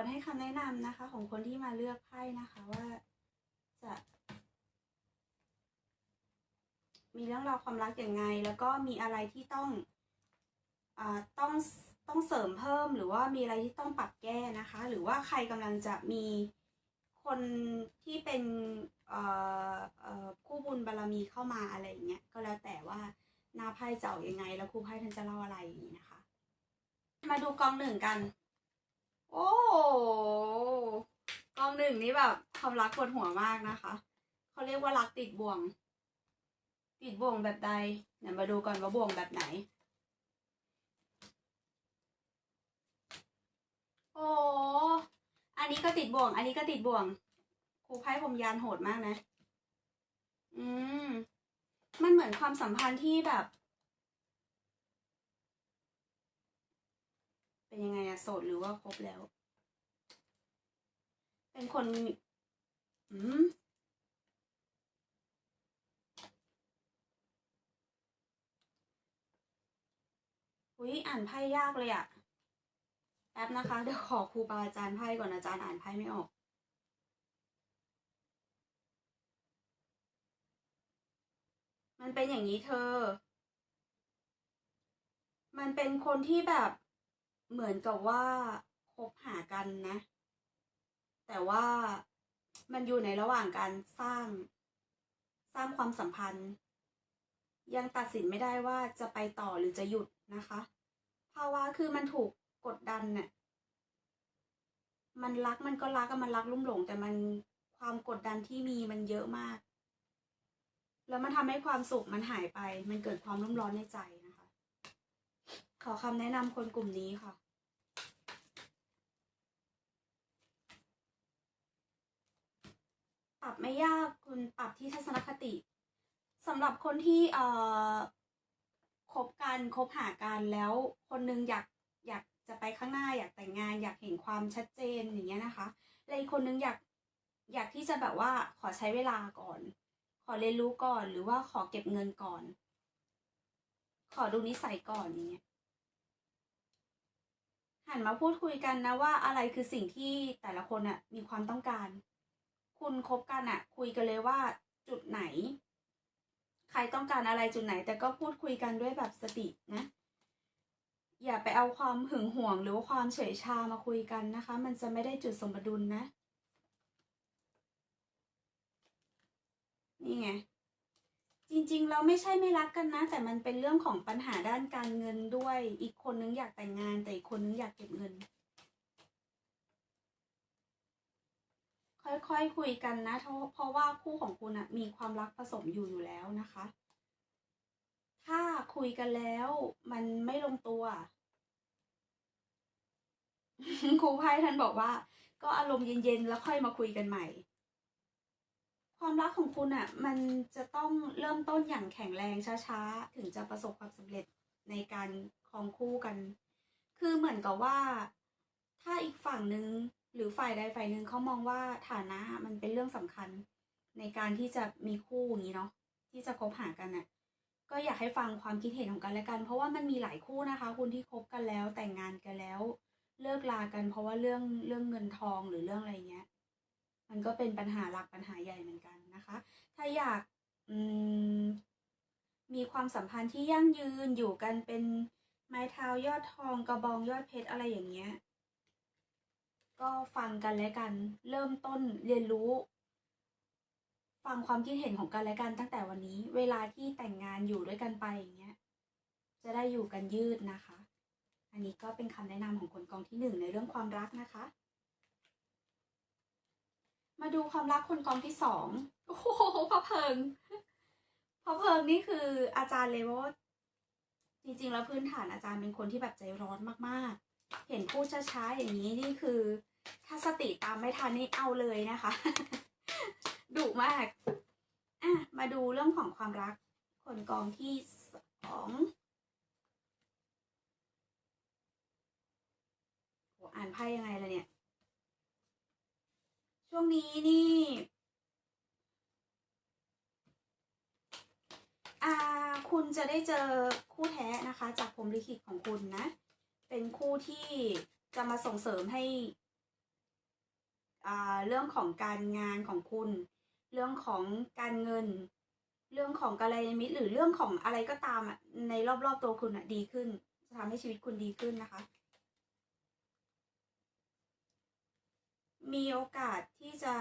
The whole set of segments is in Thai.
ดให้คำแนะนำนะคะ ของคนที่มาเลือกไพ่นะคะว่าจะ มีเรื่องราวความรักอย่างไง แล้วก็มีอะไรที่ต้องอ่าต้องต้องเสริมเพิ่มหรือว่ามีอะไรที่ต้องปรับแก้นะคะ หรือว่าใครกำลังจะมีคนที่เป็นอ่อเอ่อคู่บุญบารรมีเข้ามาอะไรอย่างเงี้ยก็แล้วแต่ว่าหน้าไพ่จะออกยังไง แล้วครูไพ่ท่านจะเล่าอะไรอย่างนี้นะคะ มาดูกองหนึ่งกัน โอ้กองหนึ่งนี่แบบความรักปวดหัวมากนะคะเขาเรียกว่ารักติดบ่วง ติดบ่วงแบบใดเดี๋ยวมาดูก่อนว่าบ่วงแบบไหน โอ้อันนี้ก็ติดบ่วง อันนี้ก็ติดบ่วงครูไพ่พรหมยานโหดมากนะ อืมมันเหมือนความสัมพันธ์ที่แบบ เป็นยังไงอะโสดหรือว่าครบแล้ว เป็นคนอืมอุ้ยอ่านไพ่ยากเลยอะแป๊บนะคะ เดี๋ยวขอครูบาอาจารย์ไพ่ก่อนอาจารย์อ่านไพ่ไม่ออก มันเป็นอย่างนี้เธอ มันเป็นคนที่แบบ เหมือนกับว่าคบหากันนะ แต่ว่ามันอยู่ในระหว่างการสร้างสร้างความสัมพันธ์ ยังตัดสินไม่ได้ว่าจะไปต่อหรือจะหยุดนะคะภาวะคือมันถูกกดดันเนี่ยมันรักมันก็รักอะมันรักลุ่มหลง แต่มันความกดดันที่มีมันเยอะมาก แล้วมันทำให้ความสุขมันหายไป มันเกิดความรุ่มร้อนในใจ ขอคำแนะนำคนกลุ่มนี้ค่ะ ปรับไม่ยากคุณปรับที่ทัศนคติสำหรับคนที่เอ่อคบกันคบหากันแล้วคนนึงอยากอยากจะไปข้างหน้าอยากแต่งงาน อยากเห็นความชัดเจนอย่างเงี้ยนะคะแล้วอีกคนนึงอยากอยากที่จะแบบว่าขอใช้เวลาก่อน ขอเรียนรู้ก่อนหรือว่าขอเก็บเงินก่อน ขอดูนิสัยก่อนอย่างเงี้ย หันมาพูดคุยกันนะว่าอะไรคือสิ่งที่แต่ละคนอะมีความต้องการ คุณคบกันอะคุยกันเลยว่าจุดไหน ใครต้องการอะไรจุดไหน แต่ก็พูดคุยกันด้วยแบบสตินะ อย่าไปเอาความหึงหวงหรือว่าความเฉยชามาคุยกันนะคะ มันจะไม่ได้จุดสมดุลนะ นี่ไง จริงๆ เราไม่ใช่ไม่รักกันนะ แต่มันเป็นเรื่องของปัญหาด้านการเงินด้วย อีกคนนึงอยากแต่งงาน แต่อีกคนนึงอยากเก็บเงิน ค่อยๆคุยกันนะ เพราะว่าคู่ของคุณอะมีความรักผสมอยู่อยู่แล้วนะคะ ถ้าคุยกันแล้วมันไม่ลงตัวครูไพ่ท่านบอกว่า ก็อารมณ์เย็นๆ แล้วค่อยมาคุยกันใหม่ ความรักของคุณอะมันจะต้องเริ่มต้นอย่างแข็งแรงช้าๆ ถึงจะประสบความสำเร็จในการครองคู่กัน คือเหมือนกับว่า ถ้าอีกฝั่งหนึ่งหรือฝ่ายใดฝ่ายหนึ่งเขามองว่าฐานะมันเป็นเรื่องสำคัญ ในการที่จะมีคู่อย่างนี้เนาะที่จะคบหากันน่ะก็อยากให้ฟังความคิดเห็นของกันและกัน เพราะว่ามันมีหลายคู่นะคะคุณที่คบกันแล้วแต่งงานกันแล้ว เลิกลากันเพราะว่าเรื่องเรื่องเงินทองหรือเรื่องอะไรเงี้ย มันก็เป็นปัญหาหลักปัญหาใหญ่เหมือนกันนะคะ ถ้าอยากมมีความสัมพันธ์ที่ยั่งยืนอยู่กันเป็นไม้เท้ายอดทองกระบองยอดเพชรอะไรอย่างเงี้ย ก็ฟังกันและกัน เริ่มต้นเรียนรู้ ฟังความคิดเห็นของกันและกันตั้งแต่วันนี้ เวลาที่แต่งงานอยู่ด้วยกันไปอย่างเงี้ย จะได้อยู่กันยืดนะคะ อันนี้ก็เป็นคำแนะนำของคนกองที่หนึ่งในเรื่องความรักนะคะ มาดูความรักคนกองที่สองโอ้โหพระเพิงพระเพิงนี่คืออาจารย์เลยว่าจริงๆ แล้วพื้นฐานอาจารย์เป็นคนที่แบบใจร้อนมากๆ เห็นพูดช้าๆอย่างนี้นี่คือ ถ้าสติตามไม่ทันนี่เอาเลยนะคะดุมากอะมาดูเรื่องของความรักคนกองที่สองอ่านไพ่ยังไงล่ะเนี่ย ช่วงนี้นี่อาคุณจะได้เจอคู่แท้นะคะ จากผมลิขิตของคุณนะ เป็นคู่ที่จะมาส่งเสริมให้อ่าเรื่องของการงานของคุณ เรื่องของการเงิน เรื่องของกัลยาณมิตรหรือเรื่องของอะไรก็ตามอะในรอบๆตัวคุณอะดีขึ้น จะทำให้ชีวิตคุณดีขึ้นนะคะ มีโอกาสที่จะ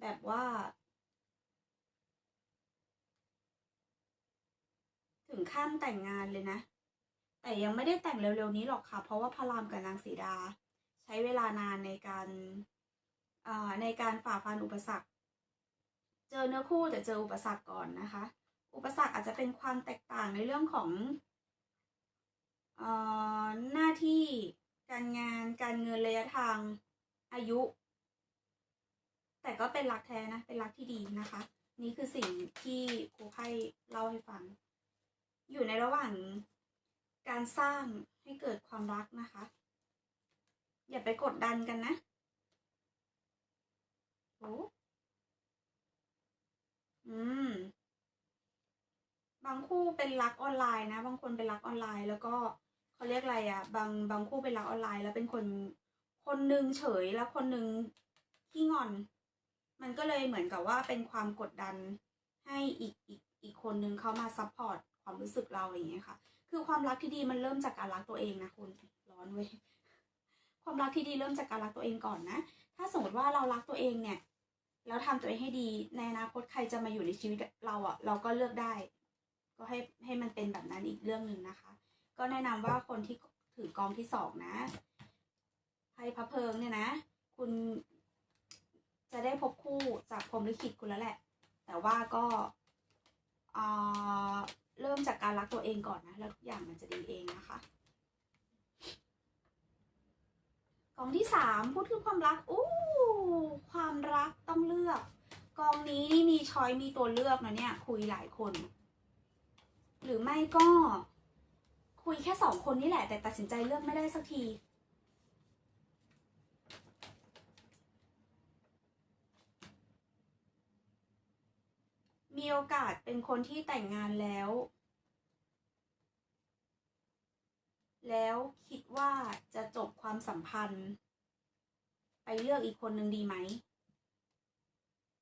แบบว่า ถึงขั้นแต่งงานเลยนะ แต่ยังไม่ได้แต่งเร็วๆนี้หรอกค่ะ เพราะว่าพระรามกับนางสีดา ใช้เวลานานในการอ่าในการฝ่าฟันอุปสรรค เจอเนื้อคู่แต่เจออุปสรรคก่อนนะคะ อุปสรรคอาจจะเป็นความแตกต่างในเรื่องของอ่อหน้าที่การงานการเงินระยะทาง อายุ แต่ก็เป็นรักแท้นะ เป็นรักที่ดีนะคะ นี่คือสิ่งที่ครูไพ่เล่าให้ฟัง อยู่ในระหว่างการสร้างให้เกิดความรักนะคะ อย่าไปกดดันกันนะโอ้อืม บางคู่เป็นรักออนไลน์นะ บางคนเป็นรักออนไลน์ แล้วก็เขาเรียกอะไรอะบางบางคู่เป็นรักออนไลน์ แล้วเป็นคน คนหนึ่งเฉยแล้วคนหนึ่งขี้งอน มันก็เลยเหมือนกับว่าเป็นความกดดันให้อีกอีกอีกคนนึงเข้ามาซัพพอร์ตความรู้สึกเราอย่างเงี้ยค่ะ คือความรักที่ดีมันเริ่มจากการรักตัวเองนะคุณร้อนเว้ยความรักที่ดีเริ่มจากการรักตัวเองก่อนนะ ถ้าสมมติว่าเรารักตัวเองเนี่ย แล้วทำตัวเองให้ดีในอนาคตใครจะมาอยู่ในชีวิตเราอะเราก็เลือกได้ ก็ให้ให้มันเป็นแบบนั้นอีกเรื่องหนึ่งนะคะ ก็แนะนำว่าคนที่ถือกองที่สองนะ ไพ่พระเพิงเนี่ยนะ คุณจะได้พบคู่จากพรหมลิขิตคุณแล้วแหละ แต่ว่าก็เอ่อเริ่มจากการรักตัวเองก่อนนะ แล้วทุกอย่างมันจะดีเองนะคะ กองที่สามพูดถึงความรักอู้ความรักต้องเลือก กองนี้นี่มีช้อยมีตัวเลือกนะเนี่ย คุยหลายคน หรือไม่ก็ คุยแค่สองคนนี่แหละ แต่ตัดสินใจเลือกไม่ได้สักที โอกาสเป็นคนที่แต่งงานแล้ว แล้วคิดว่าจะจบความสัมพันธ์ ไปเลือกอีกคนหนึ่งดีไหม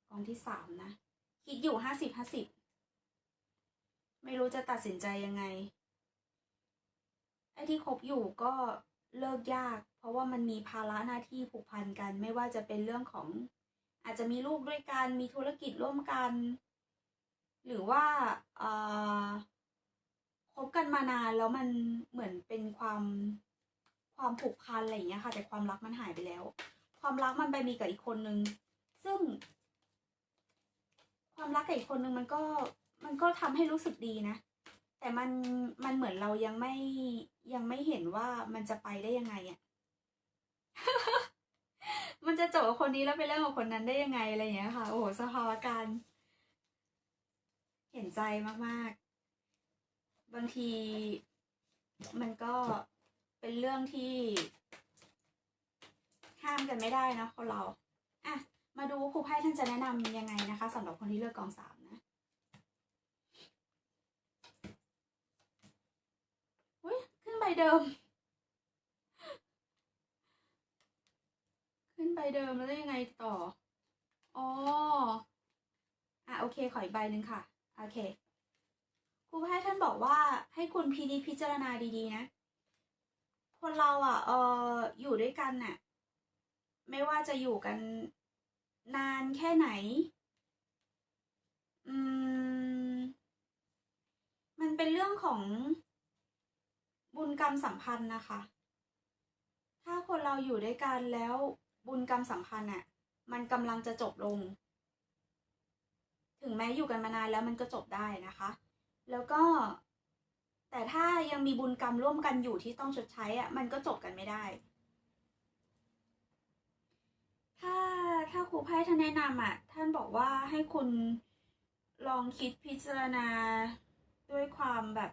กองที่สามนะ คิดอยู่ห้าสิบห้าสิบไม่รู้จะตัดสินใจยังไง ไอ้ที่คบอยู่ก็เลิกยาก เพราะว่ามันมีภาระหน้าที่ผูกพันกัน ไม่ว่าจะเป็นเรื่องของอาจจะมีลูกด้วยกัน มีธุรกิจร่วมกัน หรือว่าคบกันมานานแล้วมันเหมือนเป็นความความผูกพันอะไรอย่างเงี้ยค่ะ แต่ความรักมันหายไปแล้ว ความรักมันไปมีกับอีกคนนึง ซึ่ง ความรักกับอีกคนนึงมันก็มันก็ทำให้รู้สึกดีนะ แต่มันมันเหมือนเรายังไม่ยังไม่เห็นว่ามันจะไปได้ยังไงอะ่ะมันจะจบกับคนนี้แล้วไปเลิกกับคนนั้นได้ยังไงอะไรอย่างเงี้ยค่ะ โอ้โหสภาวะการ เห็นใจมากๆ บางที มันก็เป็นเรื่องที่ ห้ามกันไม่ได้นะคนเราอะมาดูครูไพ่ท่านจะแนะนำยังไงนะคะสำหรับคนที่เลือกกองสามนะอุ้ยขึ้นใบเดิม ขึ้นใบเดิมแล้วยังไงต่ออ๋ออะโอเคขออีกใบหนึ่งค่ะ โอเค ครูไพ่ท่านบอกว่าให้คุณพินิจพิจารณาดีๆนะ คนเราอะเอออยู่ด้วยกันน่ะ ไม่ว่าจะอยู่กันนานแค่ไหน อืม มันเป็นเรื่องของบุญกรรมสัมพันธ์นะคะ ถ้าคนเราอยู่ด้วยกันแล้วบุญกรรมสัมพันธ์อะ มันกำลังจะจบลง ถึงแม้อยู่กันมานานแล้วมันก็จบได้นะคะ แล้วก็ แต่ถ้ายังมีบุญกรรมร่วมกันอยู่ที่ต้องชดใช้อะมันก็จบกันไม่ได้ ถ้าถ้าครูไพ่ท่านแนะนำอะท่านบอกว่าให้คุณลองคิดพิจารณาด้วยความแบบ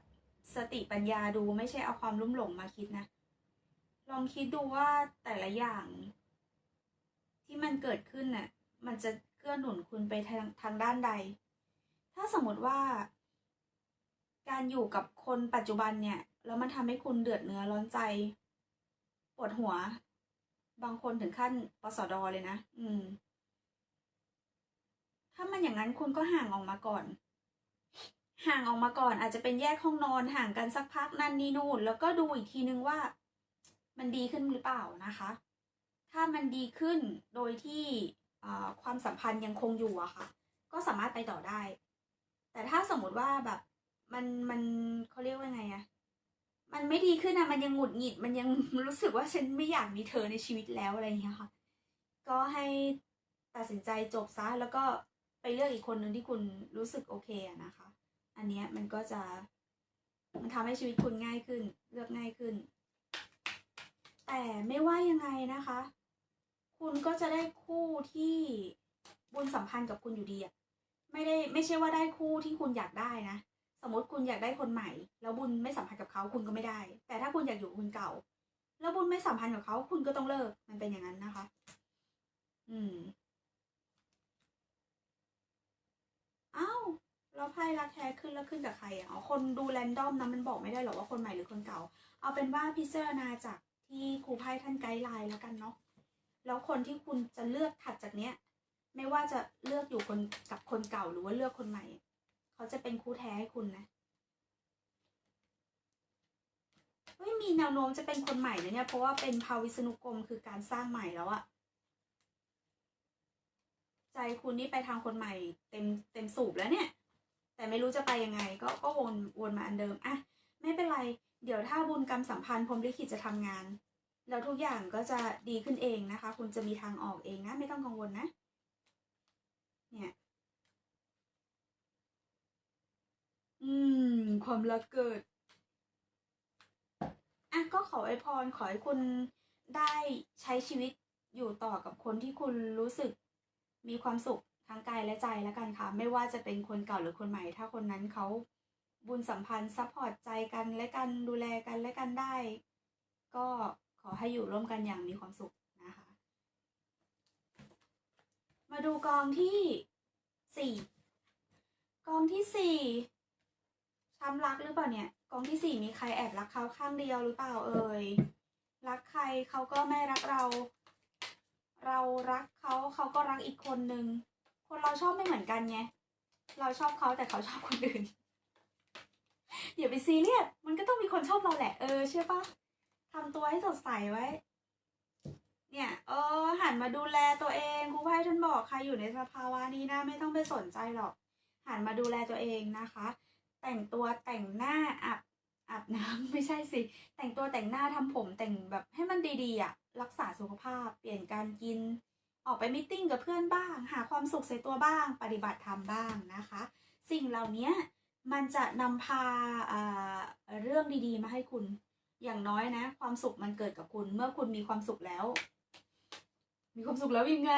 สติปัญญาดูไม่ใช่เอาความลุ่มหลงมาคิดนะ ลองคิดดูว่าแต่ละอย่าง ที่มันเกิดขึ้นน่ะ มันจะ เกื้อหนุนคุณไปทางทางด้านใด ถ้าสมมติว่า การอยู่กับคนปัจจุบันเนี่ย แล้วมันทำให้คุณเดือดเนื้อร้อนใจ ปวดหัว บางคนถึงขั้นปสดเลยนะ อืม ถ้ามันอย่างนั้นคุณก็ห่างออกมาก่อน ห่างออกมาก่อน อาจจะเป็นแยกห้องนอนห่างกันสักพักนั่นนี่นู่น แล้วก็ดูอีกทีนึงว่า มันดีขึ้นหรือเปล่านะคะ ถ้ามันดีขึ้นโดยที่ ความสัมพันธ์ยังคงอยู่อะค่ะ ก็สามารถไปต่อได้ แต่ถ้าสมมติว่าแบบมันมันเขาเรียกว่าไงอะมันไม่ดีขึ้นอะมันยังหงุดหงิด มันยังรู้สึกว่าฉันไม่อยากมีเธอในชีวิตแล้วอะไรอย่างเงี้ยค่ะ ก็ให้ตัดสินใจจบซะแล้วก็ไปเลือกอีกคนหนึ่งที่คุณรู้สึกโอเคอะนะคะ อันเนี้ยมันก็จะ มันทำให้ชีวิตคุณง่ายขึ้น เลือกง่ายขึ้น แต่ไม่ว่ายังไงนะคะ คุณก็จะได้คู่ที่บุญสัมพันธ์กับคุณอยู่ดีอะไม่ได้ไม่ใช่ว่าได้คู่ที่คุณอยากได้นะ สมมติคุณอยากได้คนใหม่ แล้วบุญไม่สัมพันธ์กับเขาคุณก็ไม่ได้ แต่ถ้าคุณอยากอยู่กับคนเก่า แล้วบุญไม่สัมพันธ์กับเขาคุณก็ต้องเลิกมันเป็นอย่างนั้นนะคะ อืมอ้าวแล้วไพ่รักแท้ขึ้นแล้วขึ้นกับใครอะอ๋อคนดูแรนดอมนะมันบอกไม่ได้หรอกว่าคนใหม่หรือคนเก่า เอาเป็นว่าพิจารณาจากที่ครูไพ่ท่านไกด์ไลน์แล้วกันเนาะ แล้วคนที่คุณจะเลือกถัดจากเนี้ย ไม่ว่าจะเลือกอยู่คนกับคนเก่าหรือว่าเลือกคนใหม่ เขาจะเป็นคู่แท้ให้คุณนะไม่มีแนวโน้มจะเป็นคนใหม่นะเนี่ย เพราะว่าเป็นภาวิษณุกรมคือการสร้างใหม่แล้วอะใจคุณนี่ไปทางคนใหม่ เต็มเต็มสูบแล้วเนี่ย แต่ไม่รู้จะไปยังไง ก็ก็วนวนมาอันเดิมอะไม่เป็นไร เดี๋ยวถ้าบุญกรรมสัมพันธ์พรหมลิขิตจะทำงาน แล้วทุกอย่างก็จะดีขึ้นเองนะคะ คุณจะมีทางออกเองนะ ไม่ต้องกังวลนะ เนี่ย อืม ความรักเกิด อะ ก็ขออวยพรขอให้คุณได้ใช้ชีวิตอยู่ต่อกับคนที่คุณรู้สึกมีความสุขทั้งกายและใจแล้วกันค่ะ ไม่ว่าจะเป็นคนเก่าหรือคนใหม่ ถ้าคนนั้นเขาบุญสัมพันธ์ซัพพอร์ตใจกันและกันดูแลกันและกันได้ ก็ ขอให้อยู่ร่วมกันอย่างมีความสุขนะคะ มาดูกองที่สี่กองที่สี่ช้ำรักหรือเปล่าเนี่ย กองที่สี่มีใครแอบรักเขาข้างเดียวหรือเปล่าเอ่ยรักใครเขาก็ไม่รักเรา เรารักเขาเขาก็รักอีกคนนึง คนเราชอบไม่เหมือนกันไงเราชอบเขาแต่เขาชอบคนอื่นอย่าไปซีเรียสมันก็ต้องมีคนชอบเราแหละเออใช่ปะ ทำตัวให้สดใสไว้ เนี่ย เออ หันมาดูแลตัวเองครูไพ่ท่านบอกใครอยู่ในสภาวะนี้นะ ไม่ต้องไปสนใจหรอก หันมาดูแลตัวเองนะคะ แต่งตัวแต่งหน้าอาบอาบน้ำไม่ใช่สิ แต่งตัวแต่งหน้าทำผมแต่งแบบให้มันดีๆอะ รักษาสุขภาพ เปลี่ยนการกิน ออกไปมิทติ้งกับเพื่อนบ้าง หาความสุขใส่ตัวบ้าง ปฏิบัติธรรมบ้างนะคะ สิ่งเหล่านี้มันจะนำพาอ่าเรื่องดีๆ มาให้คุณ อย่างน้อยนะ ความสุขมันเกิดกับคุณเมื่อคุณมีความสุขแล้ว มีความสุขแล้วยังไง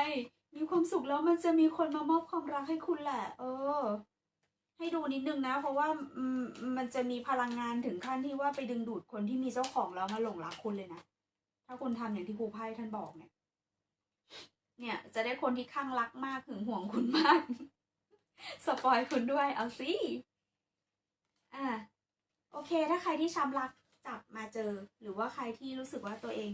มีความสุขแล้วมันจะมีคนมามอบความรักให้คุณแหละ เออ ให้ดูนิดนึงนะ เพราะว่ามมันจะมีพลังงานถึงขั้นที่ว่าไปดึงดูดคนที่มีเจ้าของแล้วมาหลงรักคุณเลยนะถ้าคุณทำอย่างที่ครูไพ่ท่านบอกเนี่ย เนี่ยจะได้คนที่ข้างรักมากถึงห่วงคุณมากสปอยคุณด้วยเอาสิอ่าโอเค ถ้าใครที่ช้ำรัก จับมาเจอ หรือว่าใครที่รู้สึกว่าตัวเอง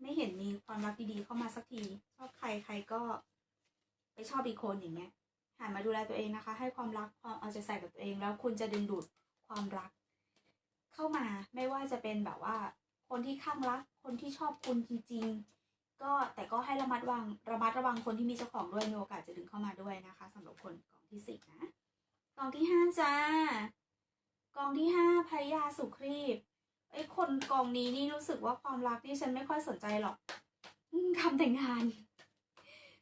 ไม่เห็นมีความรักดีๆเข้ามาสักทีชอบใครใครก็ไปชอบอีกคนอย่างเงี้ยหันมาดูแลตัวเองนะคะ ให้ความรักความเอาใจใส่กับตัวเอง แล้วคุณจะดึงดูดความรัก เข้ามาไม่ว่าจะเป็นแบบว่า คนที่ข้างรัก คนที่ชอบคุณจริง ๆ ก็แต่ก็ให้ระมัดระวังระมัดระวังคนที่มีเจ้าของด้วยมีโอกาสจะดึงเข้ามาด้วยนะคะสำหรับคนกองที่สิบนะกองที่ห้าจ้า กองที่ห้าพยาสุครีบไอ้คนกองนี้นี่รู้สึกว่าความรักนี่ฉันไม่ค่อยสนใจหรอกทำแต่งาน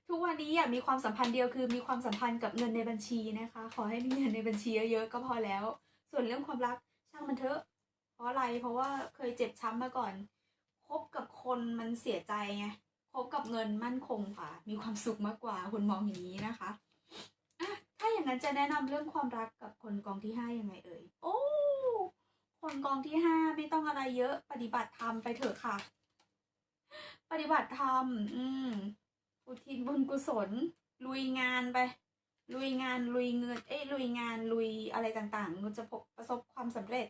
ทุกวันนี้อยากมีความสัมพันธ์เดียวคือมีความสัมพันธ์กับเงินในบัญชีนะคะ ขอให้มีเงินในบัญชีเยอะๆก็พอแล้ว ส่วนเรื่องความรักช่างมันเถอะ เพราะอะไรเพราะว่าเคยเจ็บช้ำมาก่อนคบกับคนมันเสียใจไงคบกับเงินมั่นคงค่ะ มีความสุขมากกว่าคุณมองอย่างนี้นะคะะถ้าอย่างนั้นจะแนะนำเรื่องความรักกับคนกองที่ห้ายังไงเอ่ยโอ้ คนกองที่ห้าไม่ต้องอะไรเยอะ ปฏิบัติธรรมไปเถอะค่ะ ปฏิบัติธรรม อืมอุทิศบุญกุศล ลุยงานไป ลุยงานลุยเงิน เอ้ยลุยงานลุยอะไรต่างๆมันจะพบประสบความสำเร็จ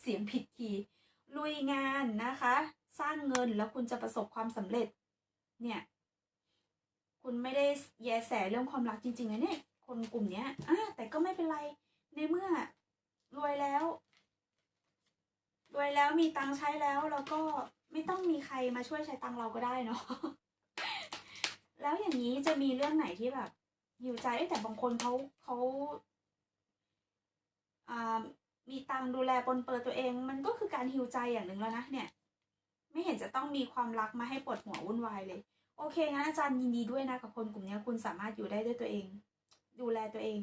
เสียงผิดคีลุยงานนะคะ สร้างเงินแล้วคุณจะประสบความสำเร็จ เนี่ย คุณไม่ได้แยแสเรื่องความรักจริงๆนะเนี่ย คนกลุ่มเนี้ยอ่าแต่ก็ไม่เป็นไร ในเมื่อรวยแล้ว รวยแล้วมีตังใช้แล้วแล้วก็ไม่ต้องมีใครมาช่วยใช้ตังเราก็ได้เนาะแล้วอย่างนี้จะมีเรื่องไหนที่แบบหิวใจแต่บางคนเขาเขาอ่ามีตังดูแลปนเปื้อตัวเอง มันก็คือการหิวใจอย่างหนึ่งแล้วนะเนี่ย ไม่เห็นจะต้องมีความรักมาให้ปวดหัววุ่นวายเลย โอเคงั้นอาจารย์ยินดีด้วยนะกับคนกลุ่มนี้คุณสามารถอยู่ได้ด้วยตัวเอง ดูแลตัวเอง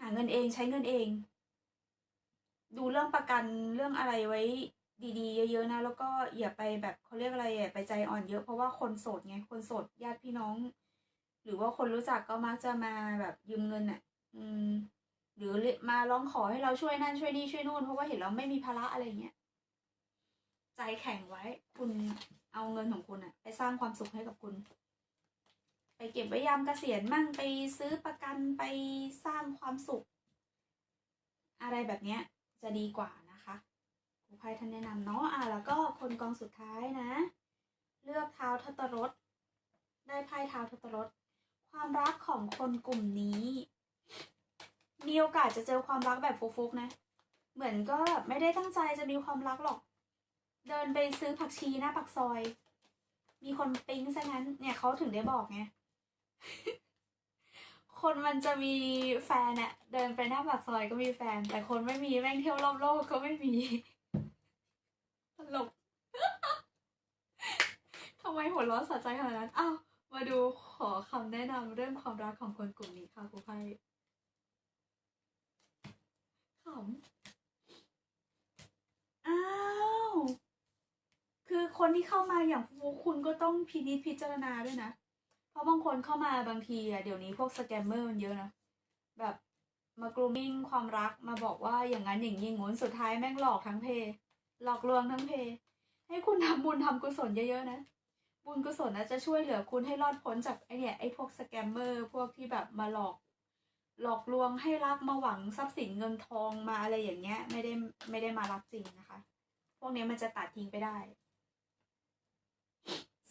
หาเงินเองใช้เงินเอง ดูเรื่องประกันเรื่องอะไรไว้ดีๆ เยอะๆนะ แล้วก็อย่าไปแบบเขาเรียกอะไรอะไปใจอ่อนเยอะเพราะว่าคนโสดไงคนโสดญาติพี่น้อง หรือว่าคนรู้จักก็มักจะมาแบบยืมเงินอะ อืม หรือมาร้องขอให้เราช่วยนั่นช่วยนี่ช่วยนู่นเพราะว่าเห็นเราไม่มีภาระอะไรเงี้ยใจแข็งไว้ คุณเอาเงินของคุณอะไปสร้างความสุขให้กับคุณ ไปเก็บไว้ยามเกษียณมั่งไปซื้อประกันไปสร้างความสุข อะไรแบบเนี้ย จะดีกว่านะคะครูไพ่ท่านแนะนำเนาะอะแล้วก็คนกองสุดท้ายนะ เลือกเท้าทัตรสได้ไพ่เท้าทัตรสความรักของคนกลุ่มนี้มีโอกาสจะเจอความรักแบบฟุกๆนะ เหมือนก็แบบไม่ได้ตั้งใจจะมีความรักหรอก เดินไปซื้อผักชีหน้าปากซอย มีคนปิ๊งซะงั้น เนี่ยเขาถึงได้บอกไง คนมันจะมีแฟนอะเดินไปหน้าปากซอยก็มีแฟน แต่คนไม่มีแม่งเที่ยวรอบโลกก็ไม่มีตลกทำไมหัวเร้อนสะใจขนาดนั้นอ้าวมาดูขอคำแนะนำเรื่องความรักของคนกลุ่มนี้ค่ะครูไพ่ขำอ้าว คือคนที่เข้ามาอย่างคุณก็ต้องพินิจพิจารณาด้วยนะ ราะบางคนเข้ามาบางทีอะเดี๋ยวนี้พวกสแกมเมอร์มันเยอะนะ แบบมากรูมิ่งความรักมาบอกว่าอย่างนั้นอย่างนี้งนสุดท้ายแม่งหลอกทั้งเพ หลอกลวงทั้งเพ ให้คุณทำบุญทำกุศลเยอะๆนะ บุญกุศลนะจะช่วยเหลือคุณให้รอดพ้นจากไอเนี่ยไอพวกสแกมเมอร์พวกที่แบบมาหลอก หลอกลวงให้รักมาหวังทรัพย์สินเงินทองมาอะไรอย่างเงี้ย ไม่ได้ไม่ได้มารักจริงนะคะ พวกนี้มันจะตัดทิ้งไปได้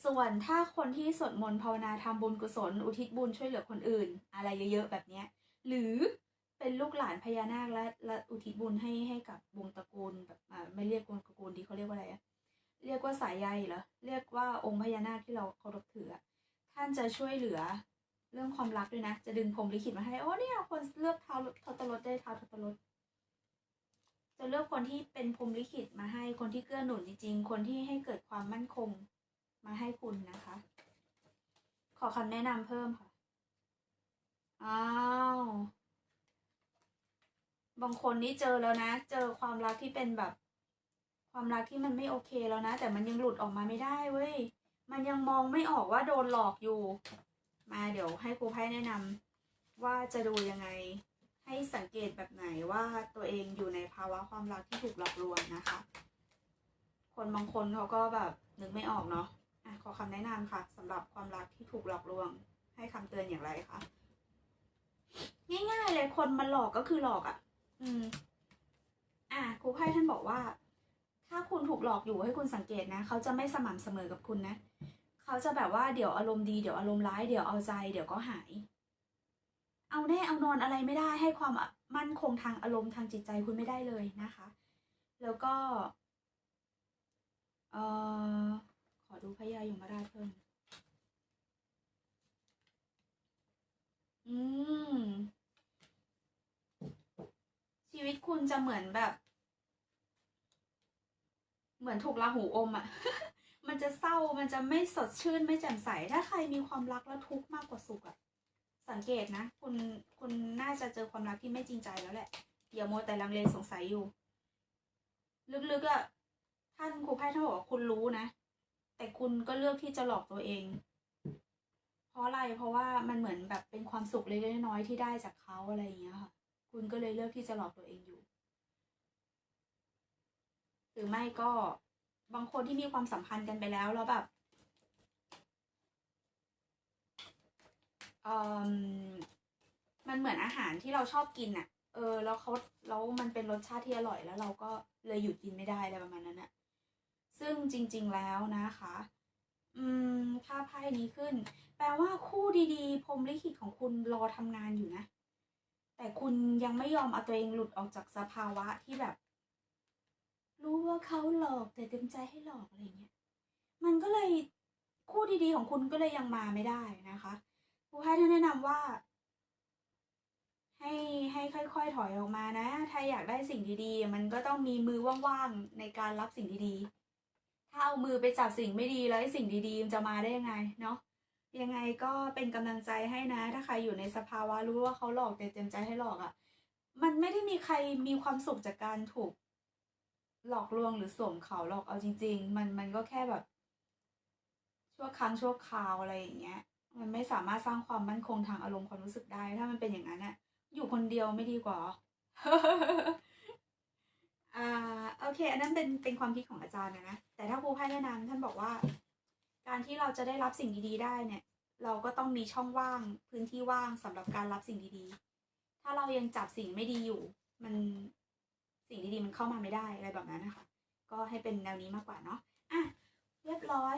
ส่วนถ้าคนที่สวดมนต์ภาวนาทำบุญกุศล อุทิศบุญช่วยเหลือคนอื่น อะไรเยอะๆแบบเนี้ย หรือเป็นลูกหลานพญานาคและและอุทิศบุญให้ให้กับวงตระกูลแบบอ่าไม่เรียกวงตระกูลดีเขาเรียกว่าอะไรอะเรียกว่าสายใยเหรอเรียกว่าองค์พญานาคที่เราเคารพถือท่านจะช่วยเหลือเรื่องความรักด้วยนะ จะดึงพรมลิขิตมาให้โอ้เนี่ยคนเลือกเท้าทตรสได้เท้าทตรสจะเลือกคนที่เป็นพรมลิขิตมาให้คนที่เกื้อหนุนจริงๆ คนที่ให้เกิดความมั่นคง มาให้คุณนะคะ ขอคำแนะนำเพิ่มค่ะ อ้าว บางคนนี่เจอแล้วนะ เจอความรักที่เป็นแบบ ความรักที่มันไม่โอเคแล้วนะ แต่มันยังหลุดออกมาไม่ได้เว้ย มันยังมองไม่ออกว่าโดนหลอกอยู่ มาเดี๋ยวให้ครูไพ่แนะนำว่าจะดูยังไง ให้สังเกตแบบไหนว่าตัวเองอยู่ในภาวะความรักที่ถูกหลอกลวงนะคะ คนบางคนเขาก็แบบนึกไม่ออกเนาะ อะขอคำแนะนำค่ะสำหรับความรักที่ถูกหลอกลวง ให้คำเตือนอย่างไรคะง่ายๆเลยคนมันหลอกก็คือหลอกอะ่ะ อืม อะครูไพ่ท่านบอกว่า ถ้าคุณถูกหลอกอยู่ให้คุณสังเกตนะ เขาจะไม่สม่ำเสมอกับคุณนะ เขาจะแบบว่าเดี๋ยวอารมณ์ดีเดี๋ยวอารมณ์ร้ายเดี๋ยวเอาใจเดี๋ยวก็หาย เอาแน่เอานอนอะไรไม่ได้ให้ความมั่นคงทางอารมณ์ทางจิตใจคุณไม่ได้เลยนะคะ แล้วก็ เอ่อ ขอดูพยายมราชเพิ่ม อืม ชีวิตคุณจะเหมือนแบบ เหมือนถูกราหูอมอะ่ะ มันจะเศร้า มันจะไม่สดชื่น ไม่แจ่มใส ถ้าใครมีความรักแล้วทุกข์มากกว่าสุขอะ่ะ สังเกตนะ คุณ คุณน่าจะเจอความรักที่ไม่จริงใจแล้วแหละอย่าโมแต่ลังเลสงสัยอยู่ ลึกๆอะ่ะท่านครูไพ่ท่านบอกว่าคุณรู้นะ แต่คุณก็เลือกที่จะหลอกตัวเอง เพราะอะไรเพราะว่ามันเหมือนแบบเป็นความสุขเล็กๆน้อยๆที่ได้จากเขาอะไรอย่างเงี้ยค่ะ คุณก็เลยเลือกที่จะหลอกตัวเองอยู่ หรือไม่ก็บางคนที่มีความสัมพันธ์กันไปแล้วแล้วแบบเออมันเหมือนอาหารที่เราชอบกินอะ่ะ เออ แล้วเขาแล้วมันเป็นรสชาติที่อร่อยแล้วเราก็เลยหยุดกินไม่ได้อะไรประมาณนั้นอะ ซึ่งจริงๆแล้วนะคะ อืมค่าไพ่นี้ขึ้น แปลว่าคู่ดีๆพรมลิขิตของคุณรอทำงานอยู่นะ แต่คุณยังไม่ยอมเอาตัวเองหลุดออกจากสภาวะที่แบบ รู้ว่าเขาหลอกแต่เต็มใจให้หลอกอะไรเงี้ย มันก็เลยคู่ดีๆของคุณก็เลยยังมาไม่ได้นะคะครูให้ท่านแนะนำว่าให้ให้ค่อยๆ ถอยออกมานะ ถ้าอยากได้สิ่งดีๆ มันก็ต้องมีมือว่างๆ ในการรับสิ่งดีๆ ถ้าเอามือไปจับสิ่งไม่ดีแล้วสิ่งดีๆมันจะมาได้ยังไงเนาะยังไงก็เป็นกำลังใจให้นะ ถ้าใครอยู่ในสภาวะรู้ว่าเขาหลอกแต่เต็มใจให้หลอกอะ่ะ มันไม่ได้มีใครมีความสุขจากการถูก หลอกลวงหรือสวมเขาหลอกเอาจริง ๆ มันมันก็แค่แบบ ชั่วครั้งชั่วคราวอะไรอย่างเงี้ย มันไม่สามารถสร้างความมั่นคงทางอารมณ์ความรู้สึกได้ ถ้ามันเป็นอย่างนั้นอะอยู่คนเดียวไม่ดีกว่า อ่าโอเค อันนั้นเป็นเป็นความคิดของอาจารย์นะนะแต่ถ้าครูให้แนะนำท่านบอกว่า การที่เราจะได้รับสิ่งดีๆได้เนี่ย เราก็ต้องมีช่องว่างพื้นที่ว่างสำหรับการรับสิ่งดีๆ ถ้าเรายังจับสิ่งไม่ดีอยู่ มันสิ่งดีๆมันเข้ามาไม่ได้อะไรแบบนั้นนะคะ ก็ให้เป็นแนวนี้มากกว่าเนาะอะเรียบร้อย